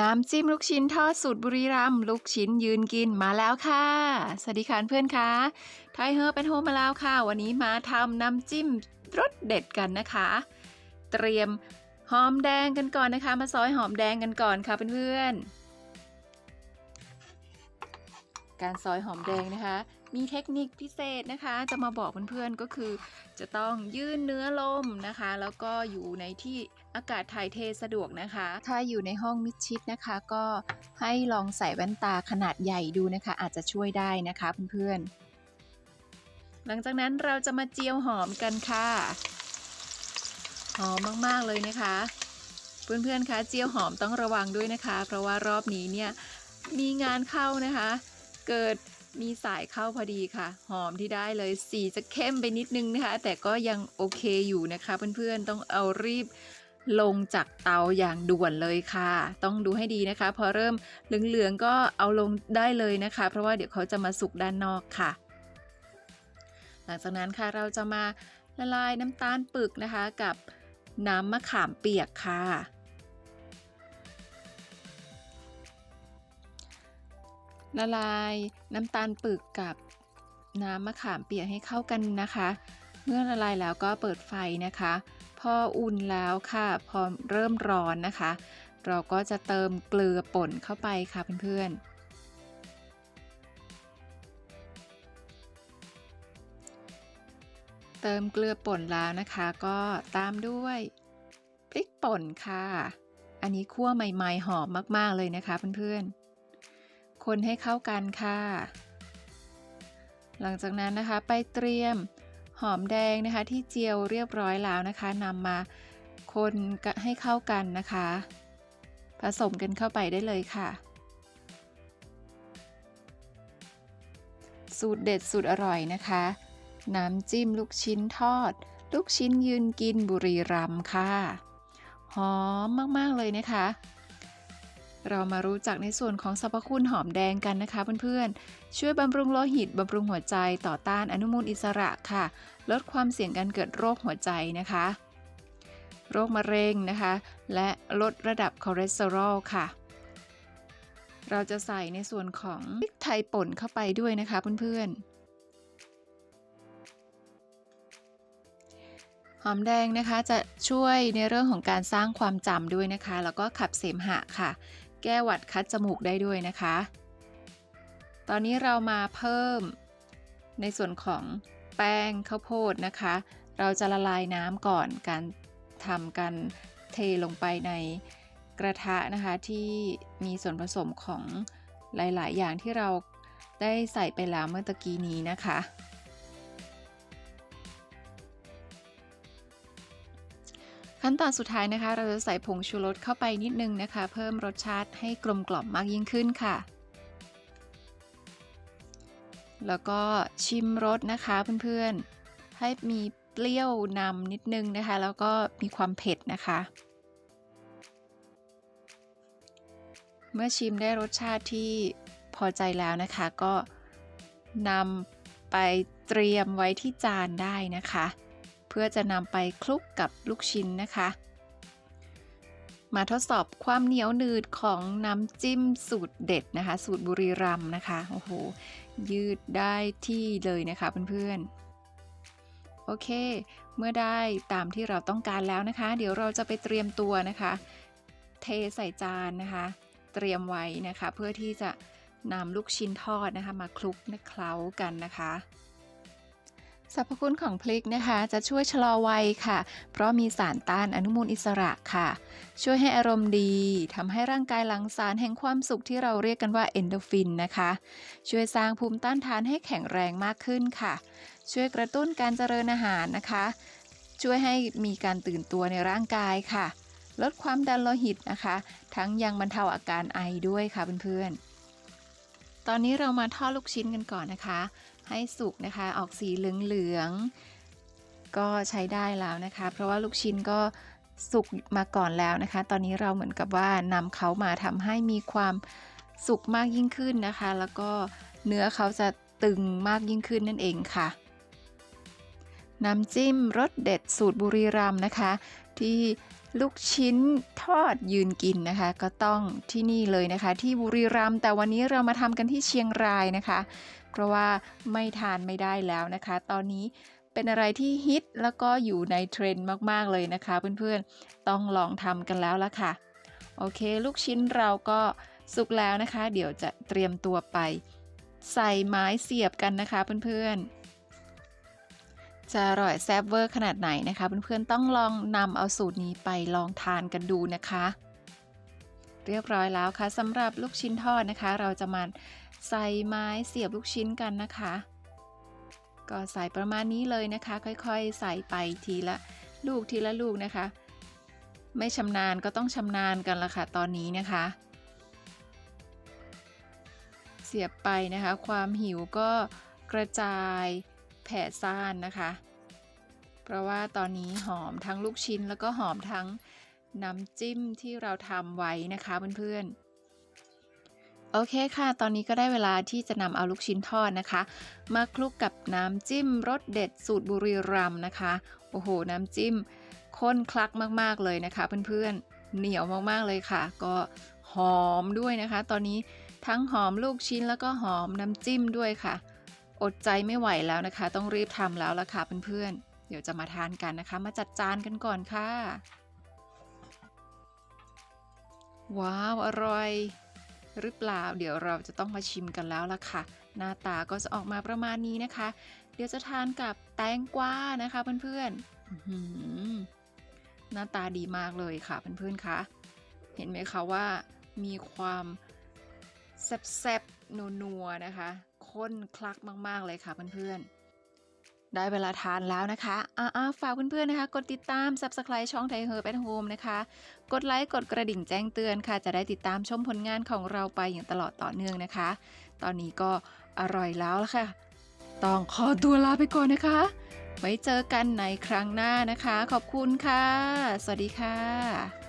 น้ำจิ้มลูกชิ้นทอดสูตรบุรีรัมย์ลูกชิ้นยืนกินมาแล้วค่ะ สวัสดีค่ะเพื่อนคะไทยเฮอเป็นโฮมมาแล้วค่ะ วันนี้มาทำน้ำจิ้มรสเด็ดกันนะคะ เตรียมหอมแดงกันก่อนนะคะ มาซอยหอมแดงกันก่อนค่ะเพื่อนๆการซอยหอมแดงนะคะ มีเทคนิคพิเศษนะคะ จะมาบอกเพื่อนๆก็คือ จะต้องยื่นเนื้อลมนะคะ แล้วก็อยู่ในที่อากาศถ่ายเทสะดวกนะคะ ถ้าอยู่ในห้องมิดชิดนะคะ ก็ให้ลองใส่แว่นตาขนาดใหญ่ดูนะคะ อาจจะช่วยได้นะคะเพื่อนๆ หลังจากนั้นเราจะมาเจียวหอมกันค่ะ หอมมากๆเลยนะคะ เพื่อนๆคะเจียวหอมต้องระวังด้วยนะคะ เพราะว่ารอบนี้เนี่ยมีงานเข้านะคะ เกิด มีสายเข้าพอดีค่ะ หอมที่ได้เลยสีจะเข้มไปนิดนึงนะคะ แต่ก็ยังโอเคอยู่นะคะ เพื่อนๆต้องเอารีบลงจากเตาอย่างด่วนเลยค่ะ ต้องดูให้ดีนะคะ พอเริ่มเหลืองๆก็เอาลงได้เลยนะคะ เพราะว่าเดี๋ยวเขาจะมาสุกด้านนอกค่ะ หลังจากนั้นค่ะเราจะมาละลายน้ำตาลปึกนะคะกับน้ำมะขามเปียกค่ะละลาย น้ำตาลปึกกับน้ำมะขามเปียกให้เข้ากันนะคะ เมื่อละลายแล้วก็เปิดไฟนะคะ พออุ่นแล้วค่ะ พอเริ่มร้อนนะคะ เราก็จะเติมเกลือป่นเข้าไปค่ะเพื่อนๆเติมเกลือป่นแล้วนะคะ ก็ตามด้วยพริกป่นค่ะ อันนี้คั่วใหม่ ๆ หอมมาก ๆ เลยนะคะเพื่อนๆ คนให้เข้ากันค่ะ หลังจากนั้นนะคะไปเตรียมหอมแดงนะคะที่เจียวเรียบร้อยแล้วนะคะนำมาคนให้เข้ากันนะคะ ผสมกันเข้าไปได้เลยค่ะ สูตรเด็ดสูตรอร่อยนะคะ น้ำจิ้มลูกชิ้นทอด ลูกชิ้นยืนกินบุรีรัมค่ะ หอมมาก ๆ เลยนะคะ เรามารู้จักในส่วนของสรรพคุณหอมแดงกันนะคะเพื่อนๆ ช่วยบำรุงโลหิตบำรุงหัวใจต่อต้านอนุมูลอิสระค่ะ ลดความเสี่ยงการเกิดโรคหัวใจนะคะ โรคมะเร็งนะคะ และลดระดับคอเลสเตอรอลค่ะ เราจะใส่ในส่วนของพริกไทยป่นเข้าไปด้วยนะคะเพื่อนๆหอมแดงนะคะจะช่วยในเรื่องของการสร้างความจำด้วยนะคะ แล้วก็ขับเสมหะค่ะ แก้หวัดคัดจมูกได้ด้วยนะคะ ตอนนี้เรามาเพิ่มในส่วนของแป้งข้าวโพดนะคะ เราจะละลายน้ำก่อนการทำการเทลงไปในกระทะนะคะที่มีส่วนผสมของหลาย ๆ อย่างที่เราได้ใส่ไปแล้วเมื่อตะกี้นี้นะคะ ขั้นตอนสุดท้ายนะคะ เราจะใส่ผงชูรสเข้าไปนิดนึงนะคะ เพิ่มรสชาติให้กลมกล่อมมากยิ่งขึ้นค่ะ แล้วก็ชิมรสนะคะเพื่อนๆ ให้มีเปรี้ยวนำนิดนึงนะคะ แล้วก็มีความเผ็ดนะคะ เมื่อชิมได้รสชาติที่พอใจแล้วนะคะ ก็นำไปเตรียมไว้ที่จานได้นะคะ เพื่อจะนำไปคลุกกับลูกชิ้นนะคะ มาทดสอบความเหนียวหนืดของน้ำจิ้มสูตรเด็ดนะคะ สูตรบุรีรัมนะคะโอ้โหยืดได้ที่เลยนะคะเพื่อนๆโอเค เมื่อได้ตามที่เราต้องการแล้วนะคะ เดี๋ยวเราจะไปเตรียมตัวนะคะ เทใส่จานนะคะ เตรียมไว้นะคะ เพื่อที่จะนำลูกชิ้นทอดนะคะ มาคลุกเคล้ากันนะคะ สรรพคุณของพริกนะคะ จะช่วยชะลอวัยค่ะ เพราะมีสารต้านอนุมูลอิสระค่ะ ช่วยให้อารมณ์ดีทำให้ร่างกายหลั่งสารแห่งความสุขที่เราเรียกกันว่าเอนโดฟินนะคะ ช่วยสร้างภูมิต้านทานให้แข็งแรงมากขึ้นค่ะ ช่วยกระตุ้นการเจริญอาหารนะคะ ช่วยให้มีการตื่นตัวในร่างกายค่ะ ลดความดันโลหิตนะคะ ทั้งยังบรรเทาอาการไอด้วยค่ะเพื่อนๆตอนนี้เรามาทอดลูกชิ้นกันก่อนนะคะ ให้สุกนะคะ ออกสีเหลืองๆก็ใช้ได้แล้วนะคะ เพราะว่าลูกชิ้นก็สุกมาก่อนแล้วนะคะ ตอนนี้เราเหมือนกับว่านำเขามาทำให้มีความสุกมากยิ่งขึ้นนะคะ แล้วก็เนื้อเขาจะตึงมากยิ่งขึ้นนั่นเองค่ะ น้ำจิ้มรสเด็ดสูตรบุรีรัมนะคะ ที่ลูกชิ้นทอดยืนกินนะคะ ก็ต้องที่นี่เลยนะคะ ที่บุรีรัมย์แต่วันนี้เรามาทำกันที่เชียงรายนะคะ เพราะว่าไม่ทานไม่ได้แล้วนะคะ ตอนนี้เป็นอะไรที่ฮิตแล้วก็อยู่ในเทรนด์มากๆเลยนะคะ เพื่อนๆ ต้องลองทำกันแล้วละค่ะ โอเค ลูกชิ้นเราก็สุกแล้วนะคะ เดี๋ยวจะเตรียมตัวไป ใส่ไม้เสียบกันนะคะเพื่อนๆ จะอร่อยแซ่บเวอร์ขนาดไหนนะคะ เพื่อนๆ ต้องลองนำเอาสูตรนี้ไปลองทานกันดูนะคะ เรียบร้อยแล้วค่ะสำหรับลูกชิ้นทอดนะคะ เราจะมาใส่ไม้เสียบลูกชิ้นกันนะคะ ก็ใส่ประมาณนี้เลยนะคะ ค่อยๆ ใส่ไปทีละลูกทีละลูกนะคะ ไม่ชำนาญก็ต้องชำนาญกันละค่ะตอนนี้นะคะ เสียบไปนะคะ ความหิวก็กระจายแผ่ซ่านนะคะ เพราะว่าตอนนี้หอมทั้งลูกชิ้นแล้วก็หอมทั้ง น้ำจิ้มที่เราทำไว้นะคะเพื่อนๆ โอเคค่ะ ตอนนี้ก็ได้เวลาที่จะนำเอาลูกชิ้นทอดนะคะ มาคลุกกับน้ำจิ้มรสเด็ดสูตรบุรีรัมนะคะ โอ้โห น้ำจิ้มข้นคลักมากๆเลยนะคะเพื่อนๆ เหนียวมากๆเลยค่ะ ก็หอมด้วยนะคะ ตอนนี้ทั้งหอมลูกชิ้นแล้วก็หอมน้ำจิ้มด้วยค่ะ อดใจไม่ไหวแล้วนะคะ ต้องรีบทำแล้วล่ะค่ะเพื่อนๆ เดี๋ยวจะมาทานกันนะคะ มาจัดจานกันก่อนค่ะ ว้าว อร่อย หรือเปล่า เดี๋ยวเราจะต้องมาชิมกันแล้วล่ะค่ะ หน้าตาก็จะออกมาประมาณนี้นะคะ เดี๋ยวจะทานกับแตงกวานะคะเพื่อนๆอื้อหือหน้าตาดีมากเลยค่ะเพื่อนๆคะเห็นไหมคะว่ามีความแซ่บๆนัวๆนะคะข้นคลักมากๆเลยค่ะเพื่อนๆ ได้เวลาทานแล้วนะคะอ่าฝากเพื่อนๆนะคะ กดติดตาม Subscribe ช่องไทยเฮิร์แอนโฮมนะคะ กดไลค์ กดกระดิ่งแจ้งเตือนค่ะ จะได้ติดตามชมผลงานของเราไปอย่างตลอดต่อเนื่องนะคะ ตอนนี้ก็อร่อยแล้วละค่ะ ต้องขอตัวลาไปก่อนนะคะ ไว้เจอกันในครั้งหน้านะคะ ขอบคุณค่ะ สวัสดีค่ะ